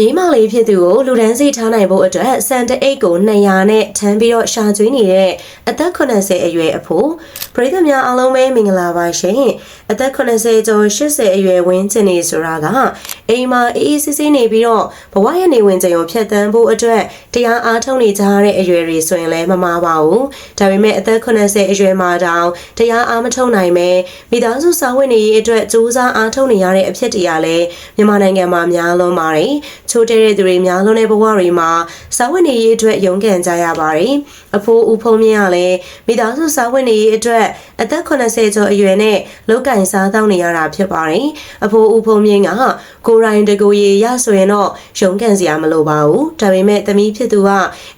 မြေးမလေးဖြစ်သူကိုလူဒန်းစီထားနိုင်ဖို့အတွက်စံတအိတ်ကို200နဲ့ထမ်းပြီးတော့ရှာကျွေးနေတဲ့အသက်80အရွယ်အဖိုးပရိသတ်များအားလုံးပဲမင်္ဂလာပါရှင်အသက်80ကျော်80အရွယ်ဝင်းကျင်နေဆိုတာကအိမ်မှာအေးအေးဆေးဆေးနေပြီးတော့ဘဝရဲ့နေဝင်ချိန်ကိုဖျက်ဆီးဖို့အတွက်တရားအားထုတ်နေကြရတဲ့အရွယ်တွေဆိုရင်လည်းမမှားပါဘူးဒါပေမဲ့အသက်80အရွယ်မှာတောင်တရားအားမထုတ်နိုင်ပဲမိသားစုစာဝင်နေရေးအတွက်စူးစမ်းအားထုတ်နေရတဲ့အဖြစ်တရားလည်းမြန်မာနိုင်ငံမှာများလွန်ပါတယ်ချိုးတဲ့တဲ့သူတွေများလွန်တဲ့ဘဝတွေမှာစာဝင်နေရေးအတွက်ရုန်းကန်ကြရပါတယ်အဖိုးဦးဖုံးမြင့်ကလည်းမိသားစုစာဝင်နေရေးအတွက်အသက်80ကျော်အရွယ်နဲ့လောက်ကင်စားတောင်းနေရတာဖြစ်ပါတယ်အဖိုးဦးဖုံးမြင့်ကကိုရိုင်းတကူရေရဆိုရင်တော့ရုန်းကန်စရာမလိုပါဘူးဒါပေမဲ့သမီးဖြစ်သူက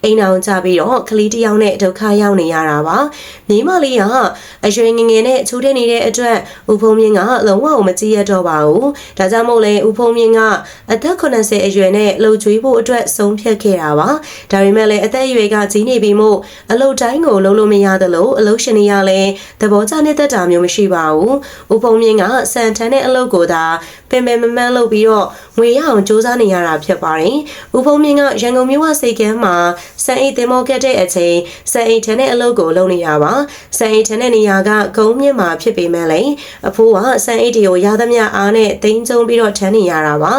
အိမ်အောင်ကြပြီးတော့ကလေးတစ်ယောက်နဲ့ဒုက္ခရောက်နေရတာပါမိမလေးကအရွယ်ငယ်ငယ်နဲ့ချိုးတဲ့နေတဲ့အတွက်ဦးဖုံးမြင့်ကလုံးဝမကြည့်ရတော့ပါဘူးဒါကြောင့်မို့လဲဦးဖုံးမြင့်ကအသက်80အရွယ်နဲ့လှုပ်ကြွေးဖို့အတွက်ဆုံးဖြတ်ခဲ့တာပါဒါပေမဲ့လည်းအသက်အရွယ်ကကြီးနေပြီမို့အလုပ်တိုင်းကိုလုံးလို့မရသလိုအလုပ်ရှင်တွေကလည်းသဘောကျနေတတ်တာမျိုးမရှိပါဘူးဦးဖုံးမြင့်ကစံထန်းတဲ့အလုပ်ကိုသာပင်ပင်မမန်းလုပ်ပြီးတော့ငွေရအောင်စူးစမ်းနေရတာဖြစ်ပါတယ်ဦးဖုံးမြင့်ကရန်ကုန်မြို့ဝစိတ်ကမ်းမှာစံအိတ်တင်မောခဲ့တဲ့အချိန်စံအိတ်ထန်းတဲ့အလုပ်ကိုလုပ်နေရပါစံအိတ်ထန်းတဲ့နေရာကဂုံမြင့်မှာဖြစ်ပေမဲ့လည်းအဖိုးကစံအိတ်တွေကိုရသမျှအားနဲ့တင်းကျုံပြီးတော့ထန်းနေရတာပါ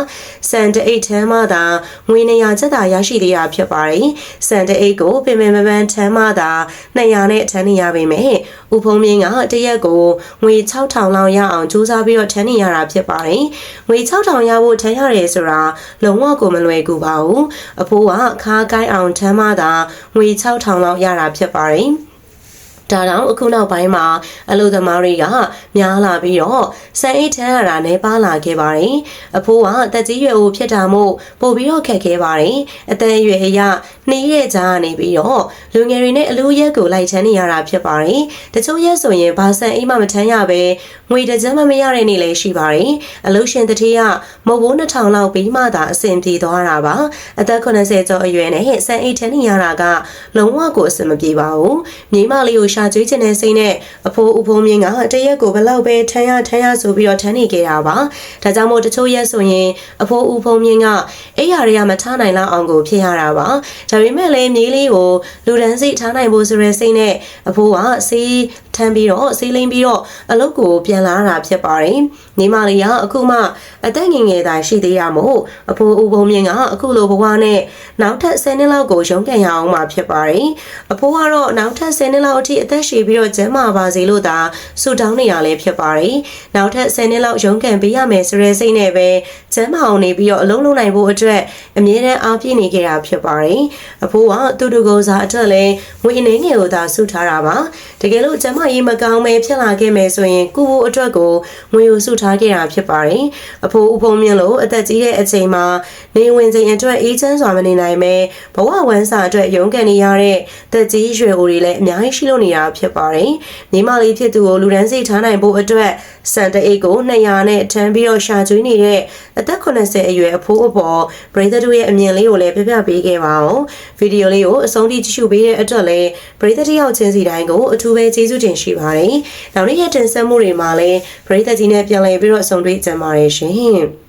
စံတအိတ်ထန်းမှသာငွေ200ချက်သာရရှိသေးတာဖြစ်ပါတယ်စံတအိတ်ကိုပင်ပင်မပန်းထန်းမှသာ200နဲ့ထန်းနေရပေမဲ့ဦးဖုံးမြင့်ကတရက်ကိုငွေ6000လောက်ရအောင်စူးစမ်းပြီးတော့ထန်းနေရတာဖြစ်ပါတယ်ငွေ6000ရဖို့ထန်းရတယ်ဆိုတာလုံးဝကိုမလွယ်ကူပါဘူးအဖိုးကခါးကိုင်းအောင်ထမ်းမှသာငွေ6000လောက်ရတာဖြစ်ပါတယ် ဒါတောင်အခုနောက်ပိုင်းမှာအလုပ်သမားတွေကများလာပြီးတော့စံအိတ်ထမ်းရတာနဲ့ပါလာခဲ့ပါတယ်။အဖိုးကတက်ကြီးရွယ်အိုဖြစ်တာမို့ပို့ပြီးတော့ခက်ခဲပါတယ်။အသက်အရွယ်အရနှီးရဲ့ကြားကနေပြီးတော့လူငယ်တွေနဲ့အလူရက်ကိုလိုက်ချမ်းနေရတာဖြစ်ပါတယ်။တချို့ရက်ဆိုရင်ဘာစံအိတ်မှမထမ်းရပဲငွေတစ်ကြမ်းမမရတဲ့နေ့လည်းရှိပါတယ်။အလုပ်ရှင်တတိယမုတ်ဘိုး2000လောက်ပြီးမှသာအဆင်ပြေသွားတာပါ။အသက်80ကျော်အရွယ်နဲ့စံအိတ်ထမ်းနေရတာကလုံးဝကိုအဆင်မပြေပါဘူး။မိမလေးကိုရှာကျွေးချင်တဲ့စိတ်နဲ့အဖိုးဦးဖုံးမြင့်ကတရက်ကိုဘလောက်ပဲထမ်းရထမ်းရဆိုပြီးတော့ထမ်းနေခဲ့တာပါဒါကြောင့်မို့တချို့ရက်ဆိုရင်အဖိုးဦးဖုံးမြင့်ကအိယာတွေကမထားနိုင်လောက်အောင်ကိုဖြစ်ရတာပါဒါပေမဲ့လည်းမြေးလေးကိုလူဒန်းစိတ်ထားနိုင်ဖို့ဆိုတဲ့စိတ်နဲ့အဖိုးကစေးထမ်းပြီးတော့စေးလိမ့်ပြီးတော့အလုပ်ကိုပြန်လာတာဖြစ်ပါတယ်ညီမလေးကအခုမှအသက်ငယ်ငယ်သာရှိသေးရမို့အဖိုးဦးဖုံးမြင့်ကအခုလိုဘဝနဲ့နောက်ထပ်10နှစ်လောက်ကိုရုန်းကန်ရအောင်မှာဖြစ်ပါတယ်အဖိုးကတော့နောက်ထပ်10နှစ်လောက်အထိအသက်ရှည်ပြီးတော့ကျန်းမာပါစေလို့သာဆုတောင်းနေရလဲဖြစ်ပါတယ်။နောက်ထပ်10နှစ်လောက်ရုန်းကန်ပေးရမယ်ဆိုတဲ့စိတ်နဲ့ပဲကျန်းမာအောင်နေပြီးတော့အလုံးလုံးနိုင်ဖို့အတွက်အမြဲတမ်းအားပြည့်နေခဲ့တာဖြစ်ပါတယ်။အဖိုးကသူ့တူကုန်းစားအတွက်လဲငွေအနေငယ်ကိုသာဆုထားတာပါ။တကယ်လို့ကျန်းမာရေးမကောင်းပဲဖြစ်လာခဲ့မယ်ဆိုရင်ကုဖို့အတွက်ကိုငွေကိုဆုထားခဲ့တာဖြစ်ပါတယ်။အဖိုးဦးဖုံမြင့်လို့အသက်ကြီးတဲ့အချိန်မှာနေဝင်ချိန်အတွက်အေးချမ်းစွာမနေနိုင်ပဲဘဝဝမ်းစာအတွက်ရုန်းကန်နေရတဲ့သက်ကြီးရွယ်အိုတွေလည်းအများကြီးရှိလို့နေတာဖြစ်ပါတယ်။ညီမလေးဖြစ်သူကိုလူဒန်းစိတ်ထားနိုင်ဖို့အတွက်စံတအိတ်ကို200နဲ့ထမ်းပြီးတော့ရှာကျွေးနေတဲ့အသက်80အရွယ်အဖိုးအပေါ်ပရိသတ်တို့ရဲ့အမြင်လေးကိုလည်းပြပြပေးခဲ့ပါအောင်။ဗီဒီယိုလေးကိုအဆုံးထိကြည့်ရှုပေးတဲ့အတွက်လည်းပရိသတ်တယောက်ချင်းစီတိုင်းကိုအထူးပဲကျေးဇူးတင်ရှိပါတယ်။နောက်နေ့ရက်တင်ဆက်မှုတွေမှာလည်းပရိသတ်ကြီးနဲ့ပြန်လည်ပြီးတော့ဆုံတွေ့ကြပါရရှင်။